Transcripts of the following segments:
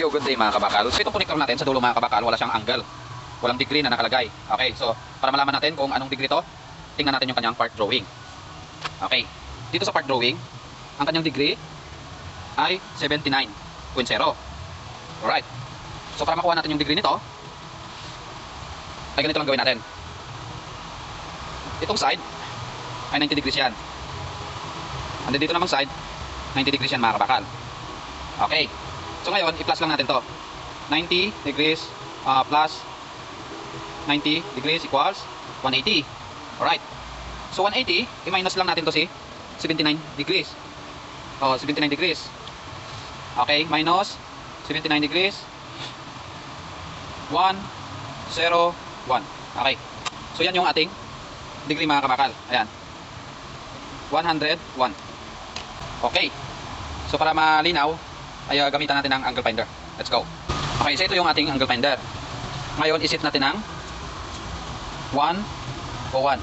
Yo, good day mga kabakal. So itong connector natin sa dulo mga kabakal, wala siyang angle. Walang degree na nakalagay. Okay, so para malaman natin kung anong degree to, tingnan natin yung kanyang part drawing. Okay, dito sa part drawing, ang kanyang degree ay 79.0. Alright. So para makuha natin yung degree nito, ay ganito lang gawin natin. Itong side ay 90 degrees yan. And dito namang side, 90 degrees yan mga kabakal. Okay. So ngayon, i-plus lang natin to. 90 degrees uh, plus 90 degrees equals 180. Alright. So 180, i-minus lang natin to si 79 degrees. Oh, 79 degrees. Okay, minus 79 degrees. 1, 0, 1. Okay. So yan yung ating degree mga kabakal. Ayan. 101. Okay. So para malinaw, ay uh, gamitan natin ng angle finder. Let's go. Okay, so ito yung ating angle finder. Ngayon, isit natin ng 101.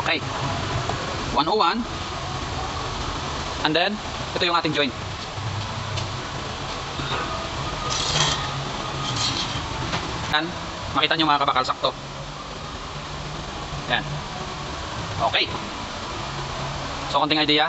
Okay. 101. And then, ito yung ating joint. Yan. Makita nyo mga kabakal sakto. Yan. Okay. So, konting idea.